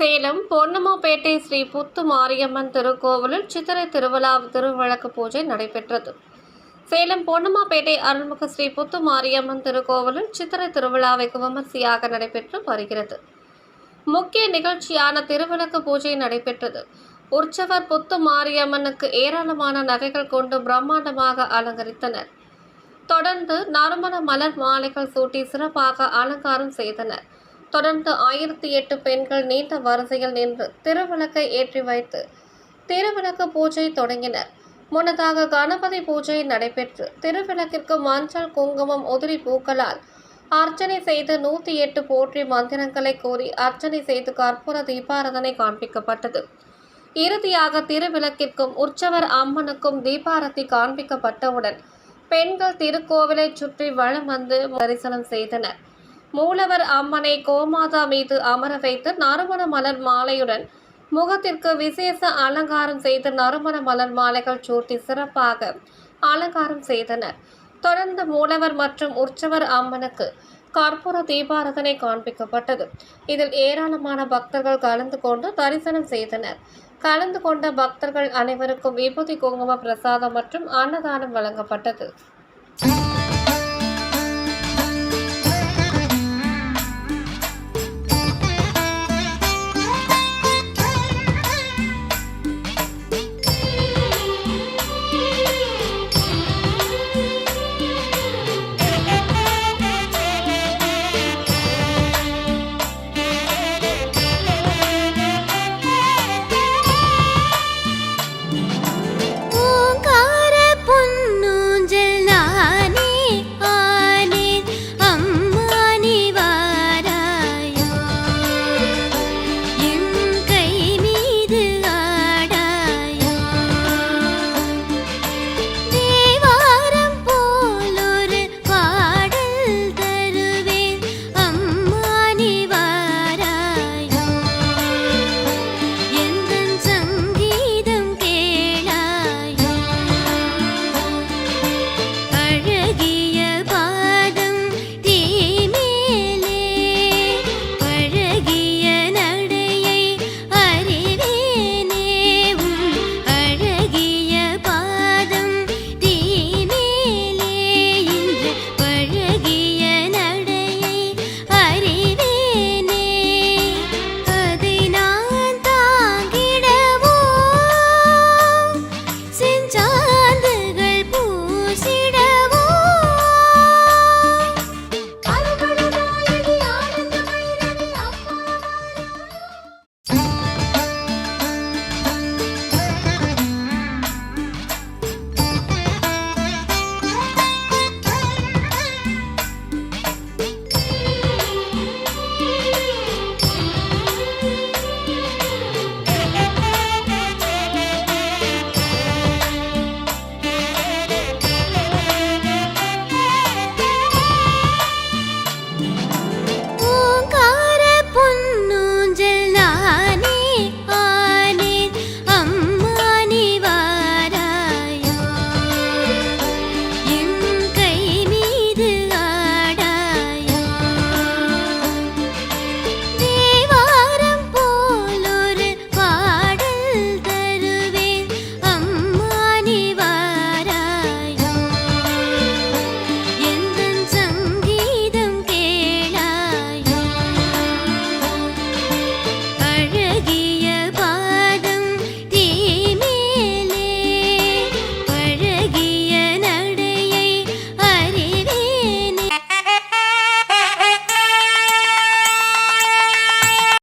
சேலம் பொன்னம்மாப்பேட்டை ஸ்ரீ புத்து மாரியம்மன் திருக்கோவிலில் சித்திரை திருவிழா திருவிளக்கு பூஜை நடைபெற்றது. சேலம் பொன்னமாப்பேட்டை அருள்மிகு ஸ்ரீ புத்து மாரியம்மன் திருக்கோவிலில் சித்திரை திருவிழாவைக்கு விமர்சையாக நடைபெற்று வருகிறது. முக்கிய நிகழ்ச்சியான திருவிளக்கு பூஜை நடைபெற்றது. உற்சவர் புத்து மாரியம்மனுக்கு ஏராளமான நகைகள் கொண்டு பிரம்மாண்டமாக அலங்கரித்தனர். தொடர்ந்து நறுமண மலர் மாலைகள் சூட்டி சிறப்பாக அலங்காரம் செய்தனர். தொடர்ந்து ஆயிரத்தி எட்டு பெண்கள் நீண்ட வரிசையில் நின்று திருவிளக்கை ஏற்றி வைத்து திருவிளக்கு பூஜை தொடங்கினர். முன்னதாக கணபதி பூஜை நடைபெற்று திருவிளக்கிற்கு மஞ்சள் குங்குமம் உதிரி பூக்களால் அர்ச்சனை செய்து நூற்றி எட்டு போற்றி மந்திரங்களை கூறி அர்ச்சனை செய்து கற்பூர தீபாரதனை காண்பிக்கப்பட்டது. இறுதியாக திருவிளக்கிற்கும் உற்சவர் அம்மனுக்கும் தீபாரதி காண்பிக்கப்பட்டவுடன் பெண்கள் திருக்கோவிலை சுற்றி வலம் வந்து தரிசனம் செய்தனர். மூலவர் அம்மனை கோமாதா மீது அமர வைத்து நறுமண மலர் மாலையுடன் முகத்திற்கு விசேஷ அலங்காரம் செய்து நறுமண மலர் மாலைகள் சூட்டி சிறப்பாக அலங்காரம் செய்தனர். தொடர்ந்து மூலவர் மற்றும் உற்சவர் அம்மனுக்கு கற்பூர தீபாரதனை காண்பிக்கப்பட்டது. இதில் ஏராளமான பக்தர்கள் கலந்து கொண்டு தரிசனம் செய்தனர். கலந்து கொண்ட பக்தர்கள் அனைவருக்கும் விபூதி குங்கும பிரசாதம் மற்றும் அன்னதானம் வழங்கப்பட்டது.